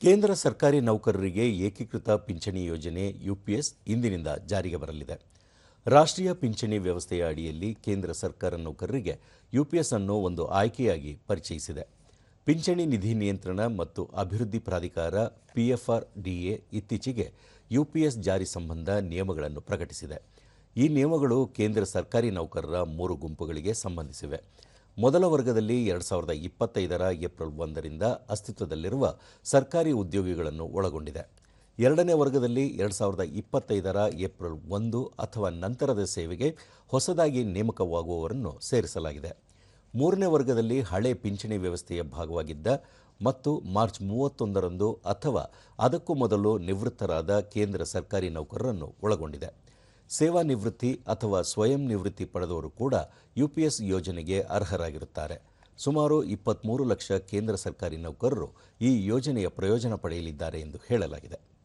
ಕೇಂದ್ರ ಸರ್ಕಾರಿ ನೌಕರರಿಗೆ ಏಕೀಕೃತ ಪಿಂಚಣಿ ಯೋಜನೆ ಯುಪಿಎಸ್ ಇಂದಿನಿಂದ ಜಾರಿಗೆ ಬರಲಿದೆ. ರಾಷ್ಟ್ರೀಯ ಪಿಂಚಣಿ ವ್ಯವಸ್ಥೆಯ ಅಡಿಯಲ್ಲಿ ಕೇಂದ್ರ ಸರ್ಕಾರ ನೌಕರರಿಗೆ ಯುಪಿಎಸ್ ಅನ್ನು ಒಂದು ಆಯ್ಕೆಯಾಗಿ ಪರಿಚಯಿಸಿದೆ. ಪಿಂಚಣಿ ನಿಧಿ ನಿಯಂತ್ರಣ ಮತ್ತು ಅಭಿವೃದ್ಧಿ ಪ್ರಾಧಿಕಾರ ಪಿಎಫ್ಆರ್ ಡಿಎ ಇತ್ತೀಚೆಗೆ ಯುಪಿಎಸ್ ಜಾರಿ ಸಂಬಂಧ ನಿಯಮಗಳನ್ನು ಪ್ರಕಟಿಸಿದೆ. ಈ ನಿಯಮಗಳು ಕೇಂದ್ರ ಸರ್ಕಾರಿ ನೌಕರರ ಮೂರು ಗುಂಪುಗಳಿಗೆ ಸಂಬಂಧಿಸಿವೆ. ಮೊದಲ ವರ್ಗದಲ್ಲಿ ಎರಡು ಸಾವಿರದ ಇಪ್ಪತ್ತೈದರ ಏಪ್ರಿಲ್ ಒಂದರಿಂದ ಅಸ್ತಿತ್ವದಲ್ಲಿರುವ ಸರ್ಕಾರಿ ಉದ್ಯೋಗಿಗಳನ್ನು ಒಳಗೊಂಡಿದೆ. ಎರಡನೇ ವರ್ಗದಲ್ಲಿ ಎರಡು ಸಾವಿರದ ಇಪ್ಪತ್ತೈದರ ಏಪ್ರಿಲ್ ಒಂದು ಅಥವಾ ನಂತರದ ಸೇವೆಗೆ ಹೊಸದಾಗಿ ನೇಮಕವಾಗುವವರನ್ನು ಸೇರಿಸಲಾಗಿದೆ. ಮೂರನೇ ವರ್ಗದಲ್ಲಿ ಹಳೆ ಪಿಂಚಣಿ ವ್ಯವಸ್ಥೆಯ ಭಾಗವಾಗಿದ್ದ ಮತ್ತು ಮಾರ್ಚ್ ಮೂವತ್ತೊಂದರಂದು ಅಥವಾ ಅದಕ್ಕೂ ಮೊದಲು ನಿವೃತ್ತರಾದ ಕೇಂದ್ರ ಸರ್ಕಾರಿ ನೌಕರರನ್ನು ಒಳಗೊಂಡಿದೆ. ಸೇವಾ ನಿವೃತ್ತಿ ಅಥವಾ ಸ್ವಯಂ ನಿವೃತ್ತಿ ಪಡೆದವರು ಕೂಡ ಯುಪಿಎಸ್ ಯೋಜನೆಗೆ ಅರ್ಹರಾಗಿರುತ್ತಾರೆ. ಸುಮಾರು ಇಪ್ಪತ್ತ್ಮೂರು ಲಕ್ಷ ಕೇಂದ್ರ ಸರ್ಕಾರಿ ನೌಕರರು ಈ ಯೋಜನೆಯ ಪ್ರಯೋಜನ ಪಡೆಯಲಿದ್ದಾರೆ ಎಂದು ಹೇಳಲಾಗಿದೆ.